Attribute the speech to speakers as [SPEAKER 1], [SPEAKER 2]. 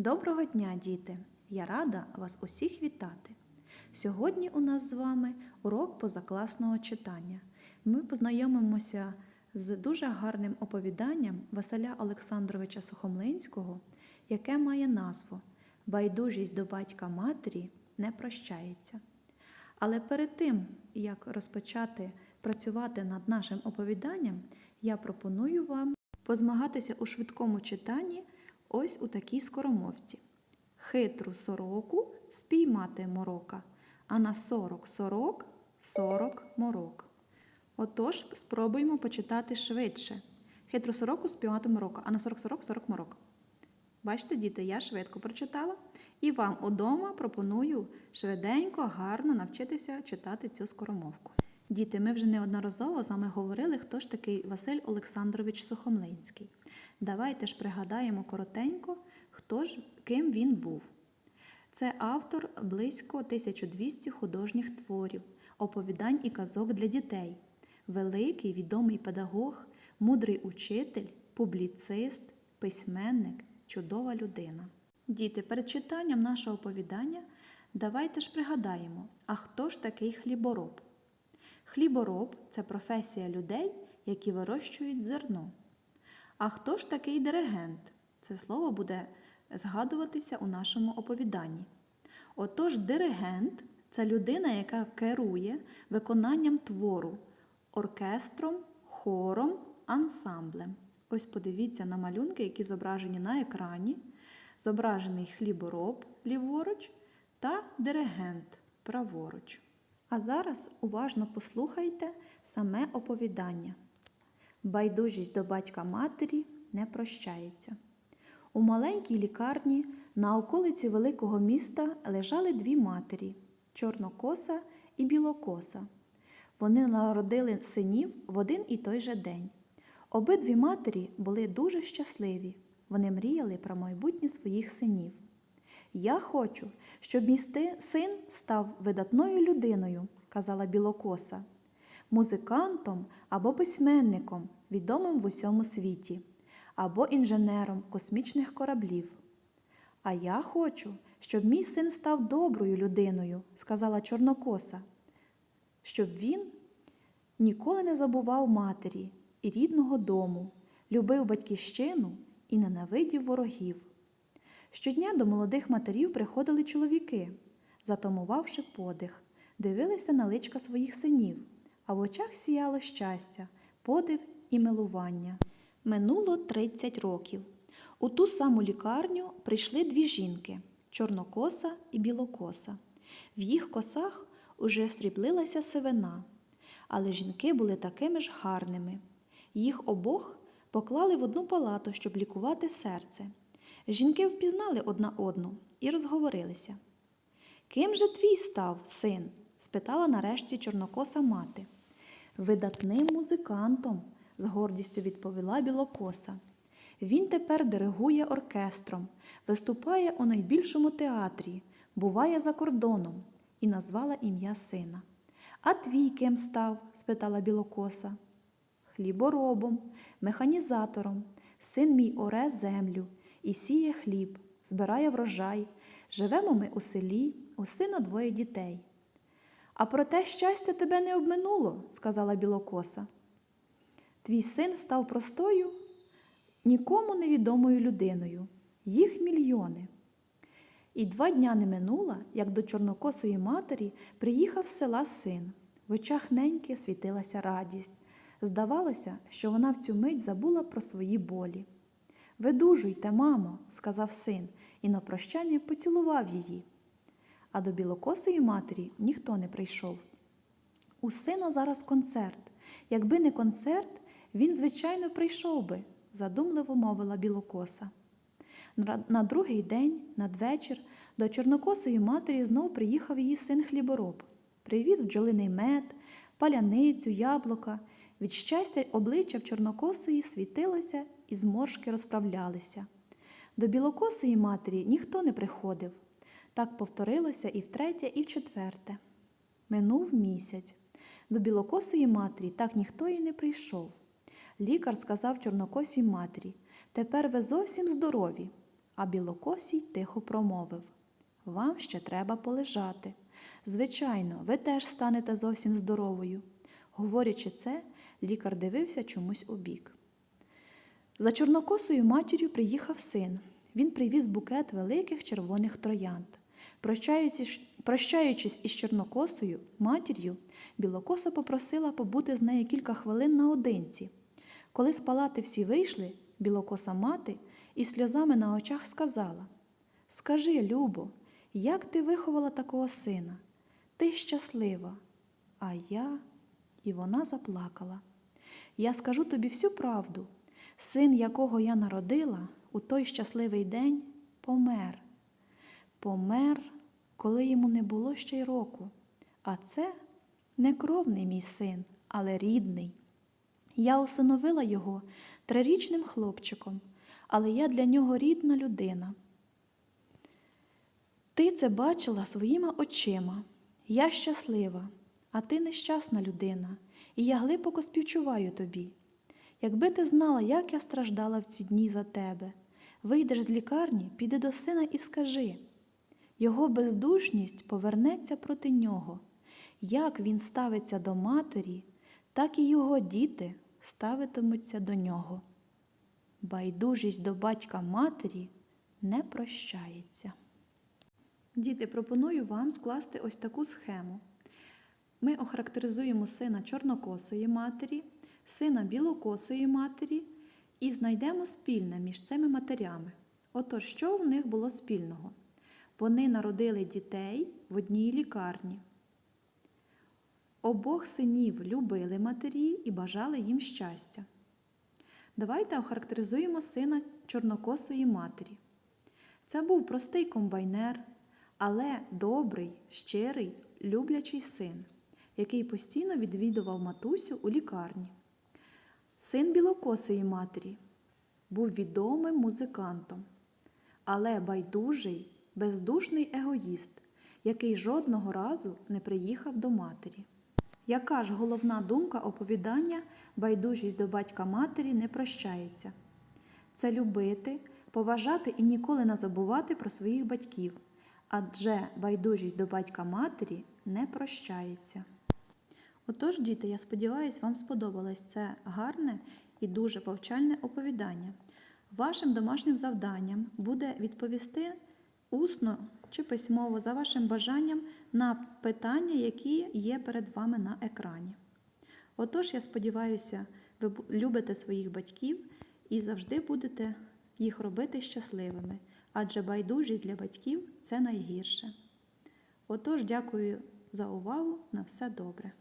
[SPEAKER 1] Доброго дня, діти! Я рада вас усіх вітати. Сьогодні у нас з вами урок позакласного читання. Ми познайомимося з дуже гарним оповіданням Василя Олександровича Сухомлинського, яке має назву Байдужість до батька матері не прощається. Але перед тим, як розпочати працювати над нашим оповіданням, я пропоную вам позмагатися у швидкому читанні ось у такій скоромовці. Хитру сороку спіймати морока, а на сорок сорок сорок морок. Отож, спробуємо почитати швидше. Хитру сороку спіймати морока, а на сорок сорок сорок морок. Бачите, діти, я швидко прочитала. І вам удома пропоную швиденько, гарно навчитися читати цю скоромовку. Діти, ми вже неодноразово з вами говорили, хто ж такий Василь Олександрович Сухомлинський. Давайте ж пригадаємо коротенько, хто ж, ким він був. Це автор близько 1200 художніх творів, оповідань і казок для дітей, великий відомий педагог, мудрий учитель, публіцист, письменник, чудова людина. Діти, перед читанням нашого оповідання давайте ж пригадаємо, а хто ж такий хлібороб? Хлібороб це професія людей, які вирощують зерно. А хто ж такий диригент? Це слово буде згадуватися у нашому оповіданні. Отож, диригент це людина, яка керує виконанням твору оркестром, хором, ансамблем. Ось подивіться на малюнки, які зображені на екрані. Зображений хлібороб ліворуч та диригент праворуч. А зараз уважно послухайте саме оповідання. Байдужість до батька матері не прощається. У маленькій лікарні на околиці великого міста лежали дві матері чорнокоса і білокоса. Вони народили синів в один і той же день. Обидві матері були дуже щасливі. Вони мріяли про майбутнє своїх синів. Я хочу, щоб мій син став видатною людиною, казала білокоса, музикантом або письменником, відомим в усьому світі, або інженером космічних кораблів. А я хочу, щоб мій син став доброю людиною, сказала Чорнокоса, щоб він ніколи не забував матері і рідного дому, любив батьківщину і ненавидів ворогів. Щодня до молодих матерів приходили чоловіки, затамувавши подих, дивилися на личка своїх синів, а в очах сіяло щастя, подив і милування. Минуло 30 років. У ту саму лікарню прийшли дві жінки чорнокоса і білокоса. В їх косах уже сріблилася сивина, але жінки були такими ж гарними. Їх обох поклали в одну палату, щоб лікувати серце. Жінки впізнали одна одну і розговорилися. Ким же твій став син? спитала нарешті чорнокоса мати. Видатним музикантом, з гордістю відповіла білокоса. Він тепер диригує оркестром, виступає у найбільшому театрі, буває за кордоном і назвала ім'я сина. А твій ким став? спитала білокоса. Хліборобом, механізатором, син мій оре землю і сіє хліб, збирає врожай. Живемо ми у селі, у сина двоє дітей. А проте щастя тебе не обминуло, сказала білокоса. Твій син став простою, нікому невідомою людиною, їх мільйони. І два дня не минуло, як до чорнокосої матері приїхав з села син. В очах неньки світилася радість. Здавалося, що вона в цю мить забула про свої болі. Видужуйте, мамо, сказав син, і на прощання поцілував її. А до білокосої матері ніхто не прийшов. У сина зараз концерт. Якби не концерт, він, звичайно, прийшов би, задумливо мовила білокоса. На другий день, надвечір, до чорнокосої матері знов приїхав її син хлібороб. Привіз бджолиний мед, паляницю, яблука. Від щастя обличчя в чорнокосої світилося і зморшки розправлялися. До білокосої матері ніхто не приходив. Так повторилося і втретє, і вчетверте. Минув місяць. До білокосої матері так ніхто і не прийшов. Лікар сказав чорнокосій матері Тепер ви зовсім здорові. А білокосій тихо промовив Вам ще треба полежати. Звичайно, ви теж станете зовсім здоровою. Говорячи це, лікар дивився чомусь у бік. За чорнокосою матір'ю приїхав син. Він привіз букет великих червоних троянд. Прощаючись, прощаючись із чорнокосою матір'ю, білокоса попросила побути з нею кілька хвилин наодинці. Коли з палати всі вийшли, білокоса мати із сльозами на очах сказала: Скажи, Любо, як ти виховала такого сина? Ти щаслива, а я. І вона заплакала. Я скажу тобі всю правду. Син, якого я народила, у той щасливий день помер. Помер, коли йому не було ще й року. А це не кровний мій син, але рідний. Я усиновила його трирічним хлопчиком, але я для нього рідна людина. Ти це бачила своїми очима. Я щаслива, а ти нещасна людина, і я глибоко співчуваю тобі. Якби ти знала, як я страждала в ці дні за тебе, вийдеш з лікарні, піди до сина і скажи його бездушність повернеться проти нього. Як він ставиться до матері, так і його діти ставитимуться до нього. Байдужість до батька матері не прощається. Діти, пропоную вам скласти ось таку схему. Ми охарактеризуємо сина чорнокосої матері, сина білокосої матері і знайдемо спільне між цими матерями. Отож, що у них було спільного? Вони народили дітей в одній лікарні. Обох синів любили матері і бажали їм щастя. Давайте охарактеризуємо сина чорнокосої матері. Це був простий комбайнер, але добрий, щирий, люблячий син, який постійно відвідував матусю у лікарні. Син білокосої матері був відомим музикантом, але байдужий, бездушний егоїст, який жодного разу не приїхав до матері. Яка ж головна думка оповідання байдужість до батька матері не прощається? Це любити, поважати і ніколи не забувати про своїх батьків, адже байдужість до батька матері не прощається. Отож, діти, я сподіваюся, вам сподобалось це гарне і дуже повчальне оповідання. Вашим домашнім завданням буде відповісти усно чи письмово за вашим бажанням на питання, які є перед вами на екрані. Отож, я сподіваюся, ви любите своїх батьків і завжди будете їх робити щасливими, адже байдужість для батьків це найгірше. Отож, дякую за увагу. На все добре.